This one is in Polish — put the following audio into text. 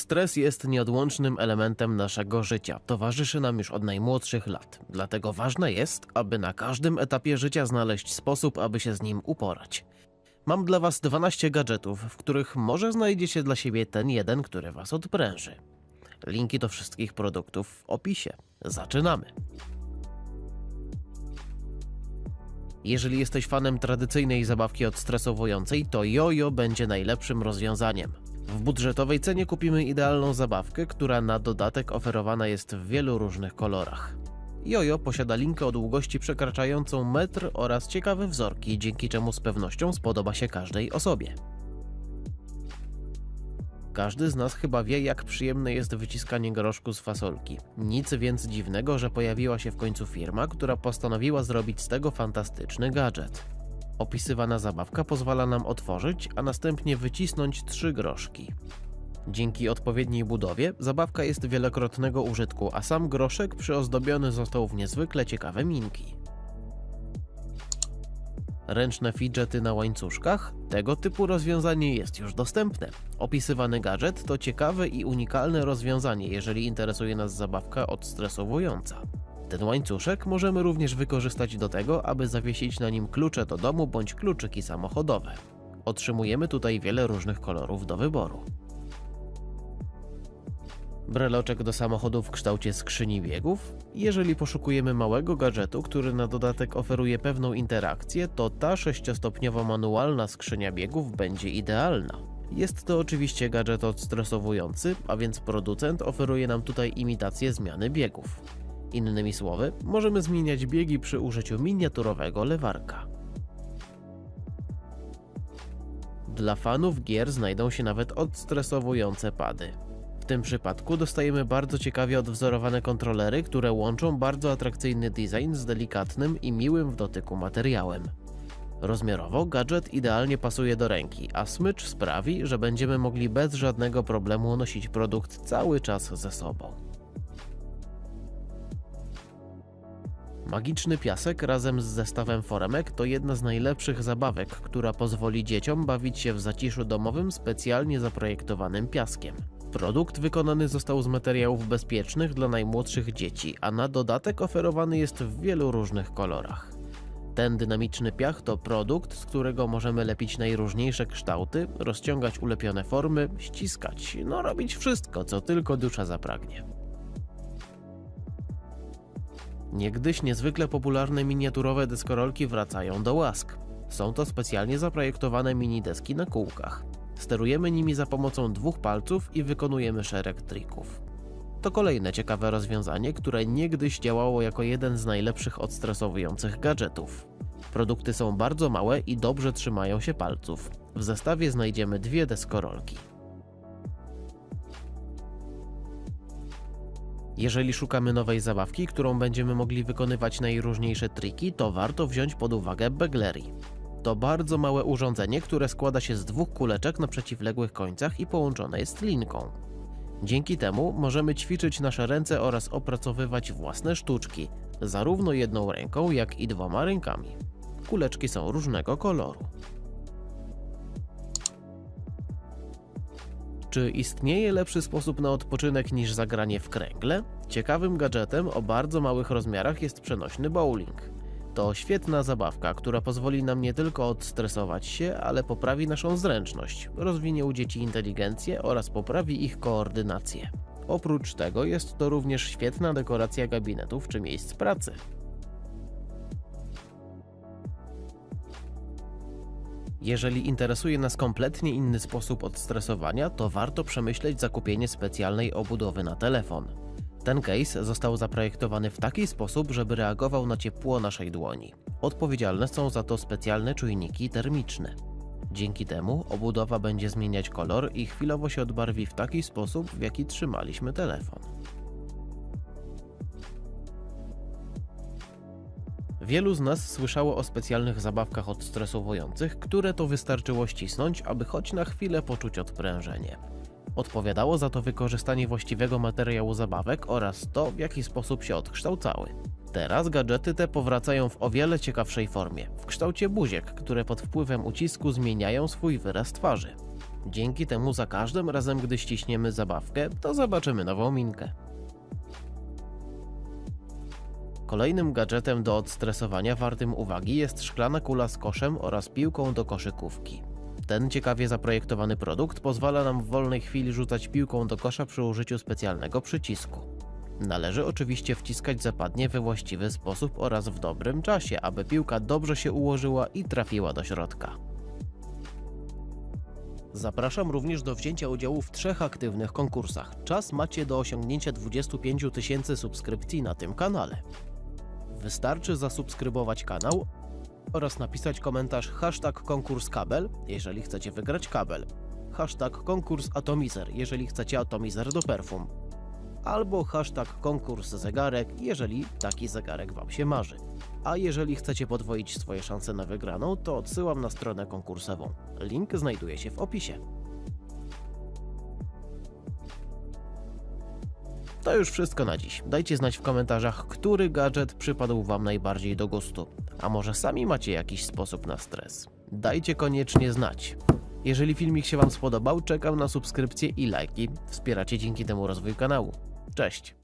Stres jest nieodłącznym elementem naszego życia, towarzyszy nam już od najmłodszych lat. Dlatego ważne jest, aby na każdym etapie życia znaleźć sposób, aby się z nim uporać. Mam dla Was 12 gadżetów, w których może znajdziecie dla siebie ten jeden, który Was odpręży. Linki do wszystkich produktów w opisie. Zaczynamy! Jeżeli jesteś fanem tradycyjnej zabawki odstresowującej, to jojo będzie najlepszym rozwiązaniem. W budżetowej cenie kupimy idealną zabawkę, która na dodatek oferowana jest w wielu różnych kolorach. Jojo posiada linkę o długości przekraczającą metr oraz ciekawe wzorki, dzięki czemu z pewnością spodoba się każdej osobie. Każdy z nas chyba wie, jak przyjemne jest wyciskanie groszku z fasolki. Nic więc dziwnego, że pojawiła się w końcu firma, która postanowiła zrobić z tego fantastyczny gadżet. Opisywana zabawka pozwala nam otworzyć, a następnie wycisnąć trzy groszki. Dzięki odpowiedniej budowie zabawka jest wielokrotnego użytku, a sam groszek przyozdobiony został w niezwykle ciekawe minki. Ręczne fidżety na łańcuszkach? Tego typu rozwiązanie jest już dostępne. Opisywany gadżet to ciekawe i unikalne rozwiązanie, jeżeli interesuje nas zabawka odstresowująca. Ten łańcuszek możemy również wykorzystać do tego, aby zawiesić na nim klucze do domu bądź kluczyki samochodowe. Otrzymujemy tutaj wiele różnych kolorów do wyboru. Breloczek do samochodu w kształcie skrzyni biegów? Jeżeli poszukujemy małego gadżetu, który na dodatek oferuje pewną interakcję, to ta sześciostopniowa manualna skrzynia biegów będzie idealna. Jest to oczywiście gadżet odstresowujący, a więc producent oferuje nam tutaj imitację zmiany biegów. Innymi słowy, możemy zmieniać biegi przy użyciu miniaturowego lewarka. Dla fanów gier znajdą się nawet odstresowujące pady. W tym przypadku dostajemy bardzo ciekawie odwzorowane kontrolery, które łączą bardzo atrakcyjny design z delikatnym i miłym w dotyku materiałem. Rozmiarowo gadżet idealnie pasuje do ręki, a smycz sprawi, że będziemy mogli bez żadnego problemu nosić produkt cały czas ze sobą. Magiczny piasek razem z zestawem foremek to jedna z najlepszych zabawek, która pozwoli dzieciom bawić się w zaciszu domowym specjalnie zaprojektowanym piaskiem. Produkt wykonany został z materiałów bezpiecznych dla najmłodszych dzieci, a na dodatek oferowany jest w wielu różnych kolorach. Ten dynamiczny piach to produkt, z którego możemy lepić najróżniejsze kształty, rozciągać ulepione formy, ściskać, no robić wszystko, co tylko dusza zapragnie. Niegdyś niezwykle popularne miniaturowe deskorolki wracają do łask. Są to specjalnie zaprojektowane mini deski na kółkach. Sterujemy nimi za pomocą dwóch palców i wykonujemy szereg trików. To kolejne ciekawe rozwiązanie, które niegdyś działało jako jeden z najlepszych odstresowujących gadżetów. Produkty są bardzo małe i dobrze trzymają się palców. W zestawie znajdziemy dwie deskorolki. Jeżeli szukamy nowej zabawki, którą będziemy mogli wykonywać najróżniejsze triki, to warto wziąć pod uwagę Beglery. To bardzo małe urządzenie, które składa się z dwóch kuleczek na przeciwległych końcach i połączone jest linką. Dzięki temu możemy ćwiczyć nasze ręce oraz opracowywać własne sztuczki, zarówno jedną ręką, jak i dwoma rękami. Kuleczki są różnego koloru. Czy istnieje lepszy sposób na odpoczynek niż zagranie w kręgle? Ciekawym gadżetem o bardzo małych rozmiarach jest przenośny bowling. To świetna zabawka, która pozwoli nam nie tylko odstresować się, ale poprawi naszą zręczność, rozwinie u dzieci inteligencję oraz poprawi ich koordynację. Oprócz tego jest to również świetna dekoracja gabinetów czy miejsc pracy. Jeżeli interesuje nas kompletnie inny sposób odstresowania, to warto przemyśleć zakupienie specjalnej obudowy na telefon. Ten case został zaprojektowany w taki sposób, żeby reagował na ciepło naszej dłoni. Odpowiedzialne są za to specjalne czujniki termiczne. Dzięki temu obudowa będzie zmieniać kolor i chwilowo się odbarwi w taki sposób, w jaki trzymaliśmy telefon. Wielu z nas słyszało o specjalnych zabawkach odstresowujących, które to wystarczyło ścisnąć, aby choć na chwilę poczuć odprężenie. Odpowiadało za to wykorzystanie właściwego materiału zabawek oraz to, w jaki sposób się odkształcały. Teraz gadżety te powracają w o wiele ciekawszej formie, w kształcie buziek, które pod wpływem ucisku zmieniają swój wyraz twarzy. Dzięki temu za każdym razem, gdy ściśniemy zabawkę, to zobaczymy nową minkę. Kolejnym gadżetem do odstresowania wartym uwagi jest szklana kula z koszem oraz piłką do koszykówki. Ten ciekawie zaprojektowany produkt pozwala nam w wolnej chwili rzucać piłką do kosza przy użyciu specjalnego przycisku. Należy oczywiście wciskać zapadnie we właściwy sposób oraz w dobrym czasie, aby piłka dobrze się ułożyła i trafiła do środka. Zapraszam również do wzięcia udziału w trzech aktywnych konkursach. Czas macie do osiągnięcia 25 000 tysięcy subskrypcji na tym kanale. Wystarczy zasubskrybować kanał oraz napisać komentarz hashtag konkurs kabel, jeżeli chcecie wygrać kabel, hashtag konkurs atomizer, jeżeli chcecie atomizer do perfum, albo hashtag konkurs zegarek, jeżeli taki zegarek Wam się marzy. A jeżeli chcecie podwoić swoje szanse na wygraną, to odsyłam na stronę konkursową. Link znajduje się w opisie. To już wszystko na dziś. Dajcie znać w komentarzach, który gadżet przypadł Wam najbardziej do gustu. A może sami macie jakiś sposób na stres? Dajcie koniecznie znać. Jeżeli filmik się Wam spodobał, czekam na subskrypcje i lajki. Wspieracie dzięki temu rozwój kanału. Cześć!